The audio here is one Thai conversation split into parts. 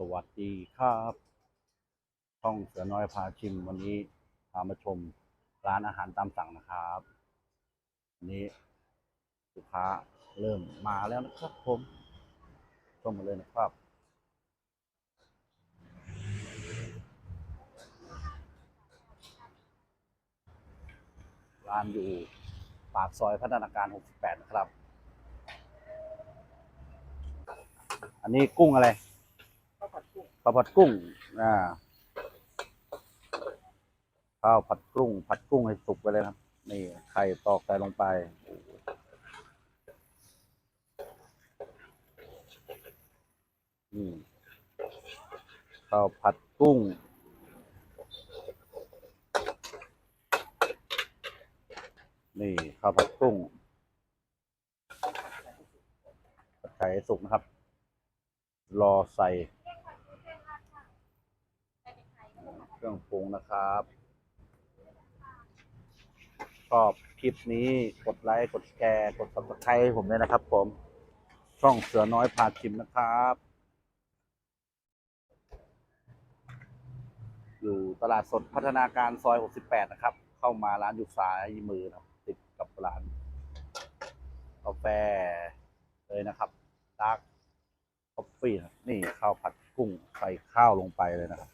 สวัสดีครับช่องเสือน้อยพาชิมวันนี้พามาชมร้านอาหารตามสั่งนะครับวันนี้ลูกค้าเริ่มมาแล้วนะครับผมชมมาเลยนะครับร้านอยู่ปากซอยพัฒนาการ 68 นะครับ อันนี้กุ้งอะไร ข้าวผัดกุ้งอ่าข้าวผัดกุ้ง ผัดกุ้งให้สุกไปเลยครับ นี่ไข่ตอกใส่ลงไปนี่ข้าวผัดกุ้งนี่ข้าวผัดกุ้งผัดไข่สุกนะครับ รอใส่เค รื่องปรุงนะครับชอบคลิปนี้กดไลค์กดแชร์ กด subscribe ให้ผมด้วยนะครับ ผม ช่องเสือน้อยพาชิมนะครับ อยู่ตลาดสดพัฒนาการซอย 68 นะครับ เข้ามาร้านอยู่ซ้ายมือนะครับติดกับร้านกาแฟเลยนะครับดาร์กคอฟฟี่นี่ข้าวผัดกุ้งใส่ข้าวลงไปเลยนะครับ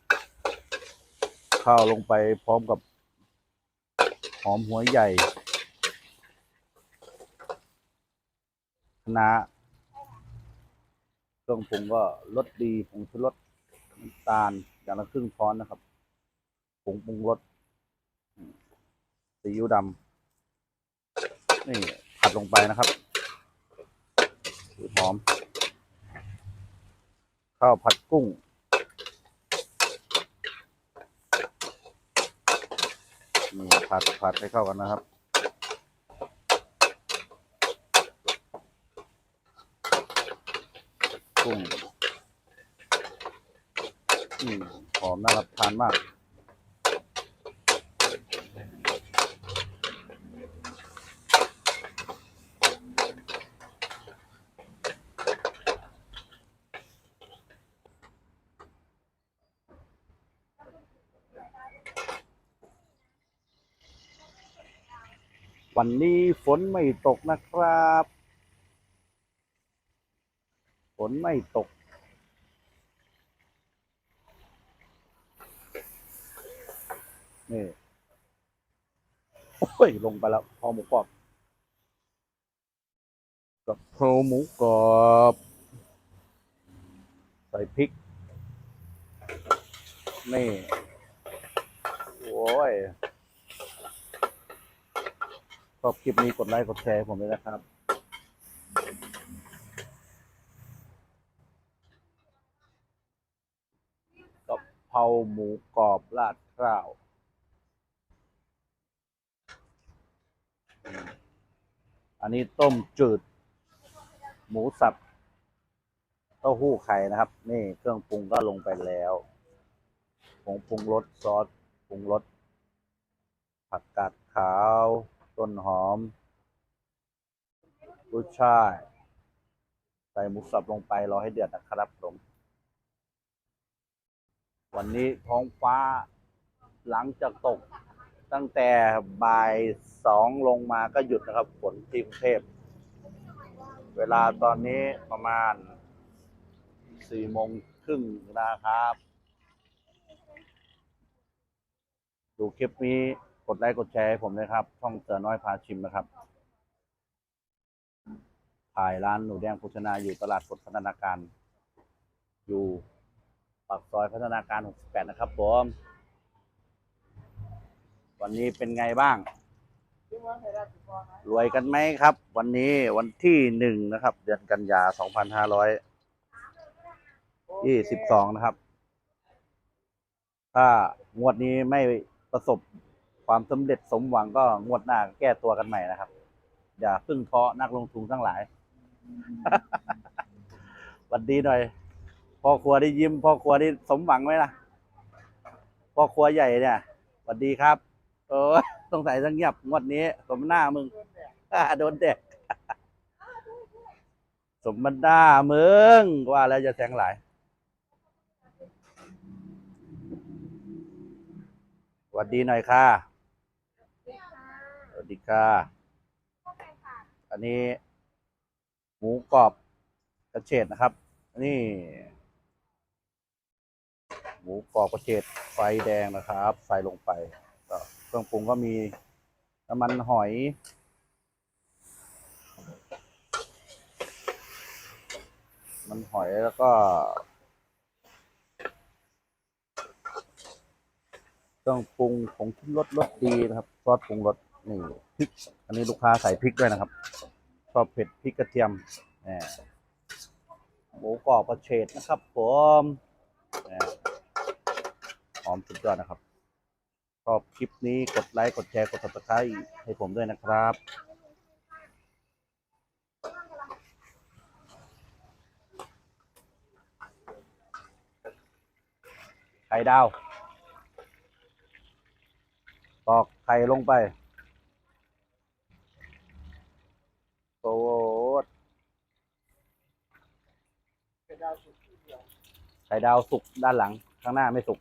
ข้าวลงไปพร้อมกับหอมหัวใหญ่คะน้าเครื่องปรุงก็รสดีผงชูรสน้ำตาลอย่างละครึ่งช้อนนะครับผงปรุงรสซีอิ๊วดำนี่ผัดลงไปนะครับหอม ข้าวผัดกุ้ง นี่ผัดผัดให้เข้ากันนะครับ กุ้งอืมหอมน่ารับทานมาก วันนี้ฝนไม่ตกนะครับ ฝนไม่ตก นี่ โอ้ย ลงไปแล้วพอหมูกรอบกับเพราหมูกรอบใส่พริก นี่ โอ้ย ชอบคลิปนี้กดไลค์กดแชร์ผมด้วยนะครับกะเพราหมูกรอบราดข้าวอืมอันนี้ต้มจืด หมูสับเต้าหู้ไข่นะครับ นี่เครื่องปรุงก็ลงไปแล้วผงปรุงรสซอสปรุงรสผักกาดขาว ต้นหอมกุ้ยช่าย ใส่หมูสับลงไปรอให้เดือดนะครับผมวันนี้ท้องฟ้าหลังจากตก ตั้งแต่บ่ายสองลงมาก็หยุดนะครับฝนที่กรุงเทพ เวลาตอนนี้ประมาณสี่โมงครึ่งนะครับ ดูคลิปนี้ ดไลค์กดแชร์ให้ผมนะครับ ช่องเสือน้อยพาชิมนะครับถ่ายร้านหนูแดงโภชนาอยู่ตลาดสดพัฒนาการ อยู่ปากซอยพัฒนาการ 68 นะครับผม วันนี้เป็นไงบ้างที่ว่าไทยรัฐสิบฟองนะรวยกันไหมครับ วันนี้วันที่หนึ่งนะครับ เดือนกันยา 2522 นะครับ ถ้างวดนี้ไม่ประสบ ความสำเร็จสมหวังก็งวดหน้าแก้ตัวกันใหม่นะครับ อย่าพึ่งท้อนักลงทุนทั้งหลายวันดีหน่อยพ่อครัวได้ยิ้มพ่อครัวได้สมหวังไหมล่ะพ่อครัวใหญ่เนี่ยวันดีครับ เออสงสัยจะเงียบงวดนี้ สมหน้ามึงโดนเด็กสมบัติหน้ามึงว่าแล้วจะแทงหลายวัสดีหน่อยค่ะ สวัสดีค่ะอันนี้หมูกรอบกระเฉดนะครับอันนี้หมูกรอบกระเฉดไฟแดงนะครับ ใส่ลงไปก็เครื่องปรุงก็มีน้ำมันหอย มันหอยแล้วก็เครื่องปรุงผงชูรสรสดีนะครับซอสปรุงรส นี่พริก อันนี้ลูกค้าใส่พริกด้วยนะครับชอบเผ็ดพริกกระเทียมหมูกรอบกระเฉดนะครับผมหมหอมสุดยอดนะครับชอบคลิปนี้กดไลค์กดแชร์กด subscribe ให้ผมด้วยนะครับไข่ดาวตอกไข่ลงไปโอ้โห เป็น ดาวสุกที่เดียวไข่ดาวสุกด้านหลังข้างหน้าไม่สุก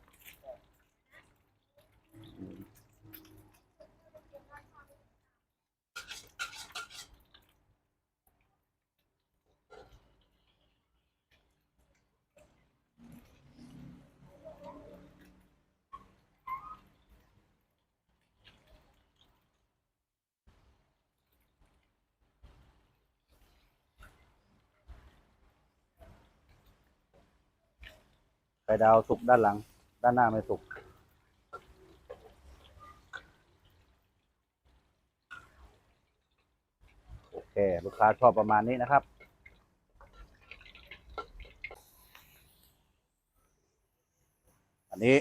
ไข่ดาวสุกด้านหลัง ด้านหน้าไม่สุก โอเค ลูกค้าชอบประมาณนี้นะครับ อันนี้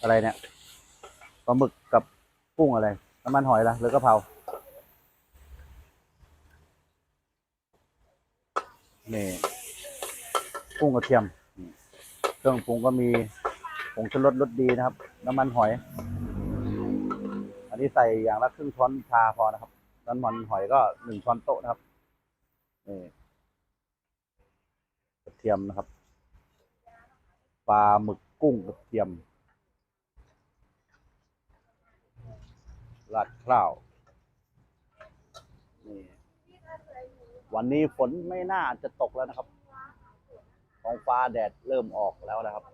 อะไรเนี่ยปลาหมึกกับกุ้งอะไร น้ำมันหอยละหรือกะเพรานี่กุ้งกระเทียม เครื่องปรุงก็มีผงชูรสรสดีนะครับ น้ำมันหอย อันนี้ใส่อย่างละครึ่งช้อนชาพอนะครับ น้ำมันหอยก็หนึ่งช้อนโต๊ะนะครับนี่กระเทียมนะครับปลาหมึกกุ้งกระเทียมราดข้าวนี่วันนี้ฝนไม่น่าจะตกแล้วนะครับ ท้องฟ้าแดดเริ่มออกแล้วนะครับ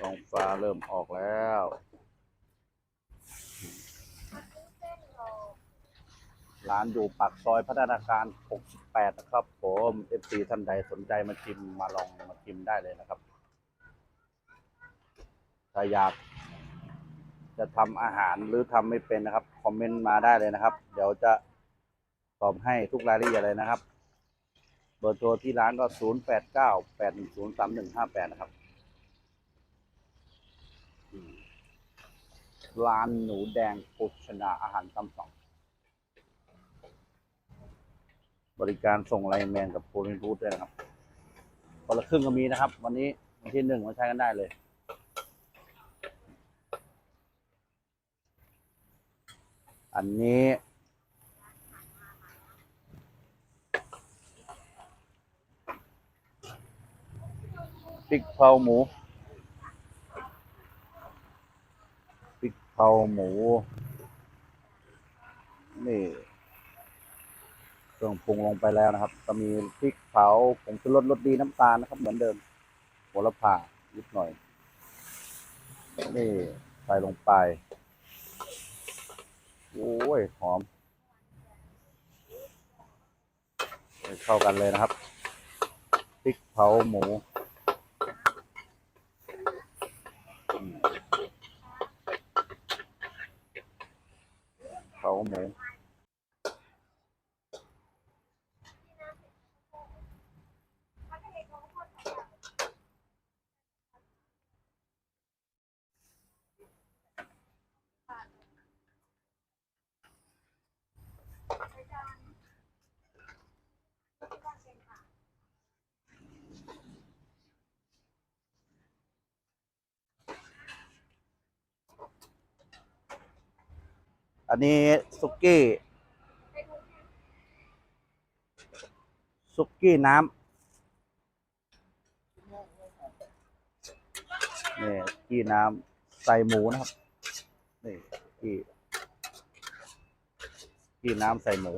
ท้องฟ้าเริ่มออกแล้วร้านอยู่ปากซอยพัฒนาการ 68 นะครับ ผม FC ท่านใดสนใจมาชิมมาลองมาชิมได้เลยนะครับ ถ้าอยาก จะทำอาหารหรือทำไม่เป็นนะครับ คอมเมนต์มาได้เลยนะครับ เดี๋ยวจะตอบให้ทุกรายละเอียดเลยนะครับ เบอร์โทรที่ร้านก็ 0 8 9 8 1 0 3 1 5 8 นะครับ ร้านหนูแดงโภชนาอาหารตามสั่งบริการส่งไลน์แมนกับโพลินรูทด้วยนะครับคนละครึ่งก็มีนะครับ วันนี้วันที่หนึ่งมาใช้กันได้เลย อันนี้พริกเผาหมูพริกเผาหมู นี่เครื่องปรุงลงไปแล้วนะครับ ก็มีพริกเผาผงชูรสรสดีน้ำตาลนะครับ เหมือนเดิมโหระพานิดหน่อย นี่ใส่ลงไป โอ้ยหอม เข้ากันเลยนะครับพริกเผาหมูเผาหมู อันนี้ซุกี้ซุกี้น้ำนี่กี้น้ำใส่หมูนะครับนี่กี้กี้น้ำใส่หมู